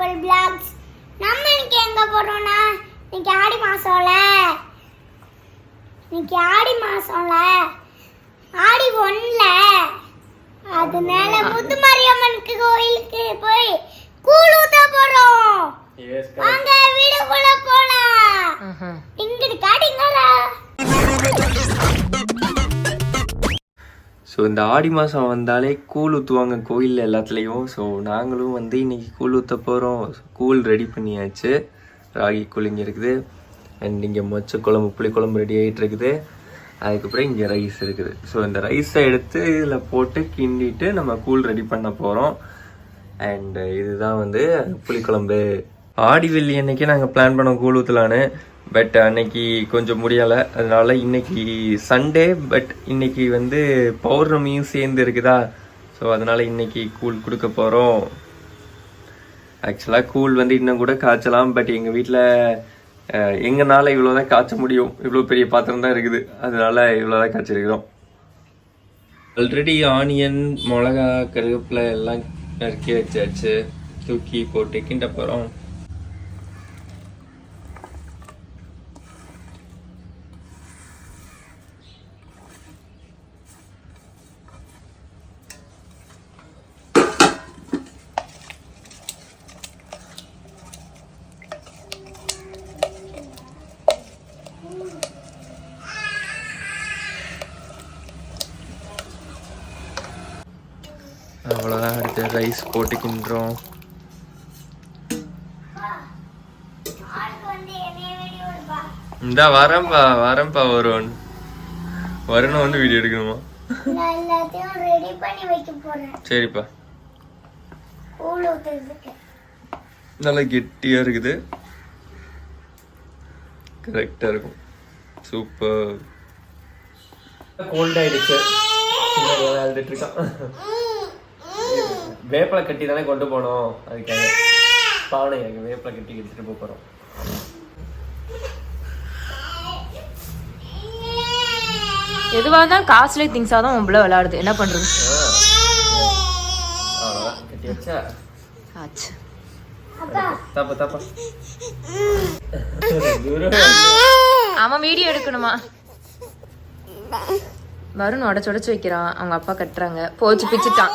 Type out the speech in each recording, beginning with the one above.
கப்பல் பிளாக்ஸ் நம்ம இன்னைக்கு எங்க போறோம்னா இன்னைக்கு ஆடி மாசம்ல. இன்னைக்கு ஆடி மாசம்ல. ஆடி ஒண்ணுல. அதனால முத்துமாரியம்மனுக்கு கோயிலுக்கு போய் கூழ் ஊத்த போறோம். வாங்க வீடுக்குள்ள போலாம். இங்கிட்டு காட்டிங்களா ஸோ இந்த ஆடி மாதம் வந்தாலே கூழ் ஊற்றுவாங்க கோயிலில் எல்லாத்துலேயும். ஸோ நாங்களும் வந்து இன்னைக்கு கூழ் ஊற்ற போகிறோம் கூழ் ரெடி பண்ணியாச்சு. ராகி கூழ் இங்கே இருக்குது. அண்ட் இங்கே மொச்ச குழம்பு புளி குழம்பு ரெடி ஆகிட்டு இருக்குது அதுக்கப்புறம் இங்கே ரைஸ் இருக்குது. ஸோ இந்த ரைஸை எடுத்து இதில் போட்டு கிண்டிட்டு நம்ம கூழ் ரெடி பண்ண போகிறோம் அண்ட் இதுதான் வந்து புளிக்குழம்பு ஆடி வெள்ளி அன்னைக்கு நாங்கள் பிளான் பண்ணோம் கூழ் ஊற்றலான்னு பட் அன்னைக்கு கொஞ்சம் முடியலை. அதனால இன்னைக்கு சண்டே பட் இன்னைக்கு வந்து பௌர்ணமியும் சேர்ந்து இருக்குதா? ஸோ அதனால இன்னைக்கு கூழ் கொடுக்க போகிறோம் ஆக்சுவலாக கூழ் வந்து இன்னும் கூட காய்ச்சலாம் பட் எங்கள் வீட்டில் எங்கனால இவ்வளோ தான் காய்ச்ச முடியும். இவ்வளோ பெரிய பாத்திரம் தான் இருக்குது. அதனால இவ்வளோ தான் காய்ச்சிருக்கிறோம். ஆல்ரெடி ஆனியன் மிளகா கருவேப்பிலை எல்லாம் நறுக்கி வச்சாச்சு. தூக்கி போட்டு கிண்ட போகிறோம் அவ்வளோதான் அடுத்து ரைஸ் போட்டு கிண்டுறோம். இந்தா வரேன்ப்பா வரேன்ப்பா வருண். வருண் வந்து வீடியோ எடுக்கணுமா? நான் எல்லாத்தையும் ரெடி பண்ணி வைக்க போறேன். சரிப்பா. நல்லா கெட்டியாக இருக்குது. கரெக்டாக இருக்கும். சூப்பர் கோல்ட் ஆயிடுச்சு. இருக்கான். வேப்பிலை கட்டி தானே கொண்டு போனோம்? அதுக்காக பானை எனக்கு வேப்பிலை கட்டி எடுத்துட்டு போக போகிறோம் எதுவாக இருந்தாலும் காஸ்ட்லி திங்ஸாக தான் உங்களை விளையாடுது. என்ன பண்ணுறது அவ்வளோதான் கட்டி வச்சா? ஆச்சு. தப்பா தப்பா. அவன் வீடியோ எடுக்கணுமா? வருண் உடச்சு உடச்சு வைக்கிறான். அவங்க அப்பா கட்டுறாங்க. போச்சு பிச்சுட்டான்.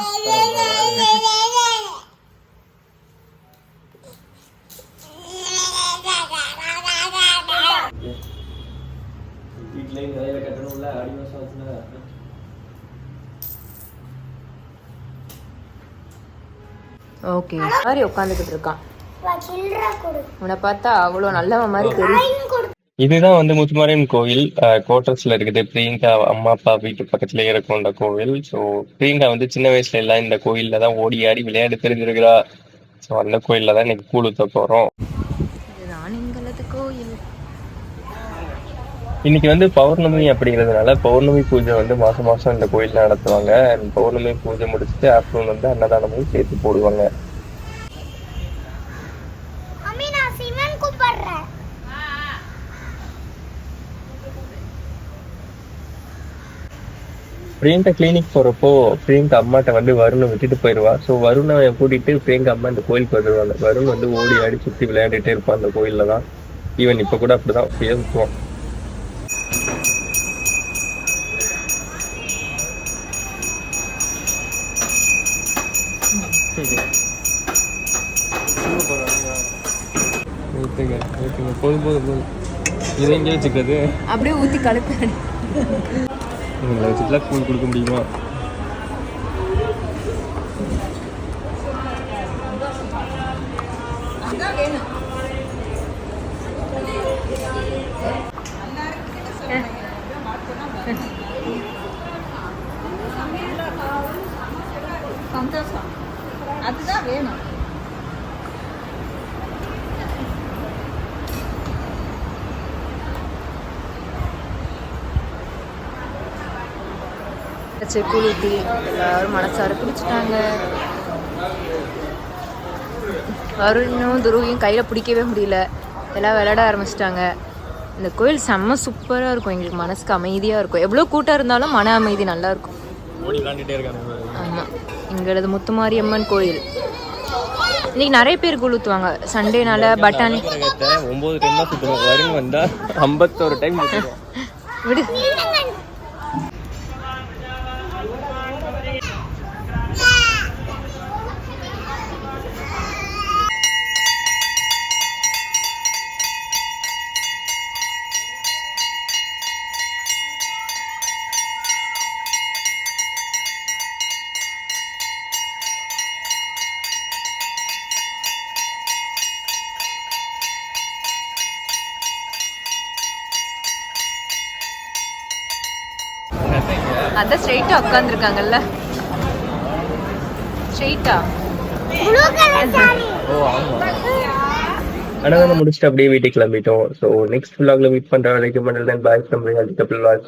ஓகே. மாதிரி உட்காந்துக்கிட்டு இருக்கான். வா, சில்லறை கொடு. உன்னை பார்த்தா அவ்வளோ நல்லவன் மாதிரி தெரியும். இதுதான் வந்து முத்துமாரியம்மன் கோவில் கோட்டர்ஸ்ல இருக்குது. பிரியங்கா அம்மா அப்பா வீட்டு பக்கத்துலயே இருக்கும் இந்த கோவில். ஸோ பிரியங்கா வந்து சின்ன வயசுல எல்லாம் இந்த கோயில்ல தான் ஓடி ஆடி விளையாடி தெரிஞ்சிருக்கிறா. ஸோ அந்த கோயில்ல தான் இன்னைக்கு கூழ் ஊத்த போறோம். கோயில். இன்னைக்கு வந்து பௌர்ணமி அப்படிங்கிறதுனால பௌர்ணமி பூஜை வந்து மாசம் மாசம் இந்த கோயில்ல நடத்துவாங்க. பௌர்ணமி பூஜை முடிச்சுட்டு ஆஃப்டர்நூன் வந்து அன்னதானமும் சேர்த்து போடுவாங்க. பிரியங்கா கிளினிக் போறப்போ பிரியங்கா அம்மாட்ட வந்து வருணை விட்டுட்டு போயிடுவா ஸோ வருணை கூட்டிட்டு பிரியங்கா அம்மா இந்த கோயிலுக்கு வந்துடுவாங்க வருண் வந்து ஓடி ஆடி சுத்தி விளையாடிட்டே இருப்பான் அந்த கோயில்ல தான். ஈவன் இப்ப கூட அப்படிதான் அப்படியே சுத்துவான். போதும் போதும் போதும். இதை வச்சுக்கிறது. அப்படியே ஊத்தி கலக்கு இவங்களை வச்சுட்டுலாம் கூழ் கொடுக்க முடியுமா? சந்தோஷம். அதுதான் வேணும். வச்சு ஊற்றி எல்லாரும் மனசார குடிச்சிட்டாங்க. வருணும் துருவியும் கையில் பிடிக்கவே முடியல. எல்லாம் விளையாட ஆரம்பிச்சிட்டாங்க. இந்த கோயில் செம்ம சூப்பராக இருக்கும். எங்களுக்கு மனசுக்கு அமைதியாக இருக்கும். எவ்வளோ கூட்டம் இருந்தாலும் மன அமைதி நல்லா இருக்கும். ஓடி விளாண்டுட்டே இருக்காங்க ஆமாம் எங்களது முத்துமாரியம்மன் கோயில். இன்னைக்கு நிறைய பேர் கூழ் ஊற்றுவாங்க சண்டேனால பட்டாணி. ஒன்பது டைம் தான் சுற்றணும் வருங்க வந்தா ஐம்பத்தோரு டைம் விடு. அதான் ஸ்ட்ரைட்டா உட்காந்துருக்காங்கல்ல ஸ்ட்ரைட்டா ப்ளூ கலர் சாரி ஓ ஆமா. அண்ணா முடிச்சுட்டு அப்படியே வீட்டுக்கு கிளம்பிட்டோம். ஸோ நெக்ஸ்ட் vlogல மீட் பண்ற வரைக்கும் பாய் ஃப்ரம் ரியாலிட்டி பாய்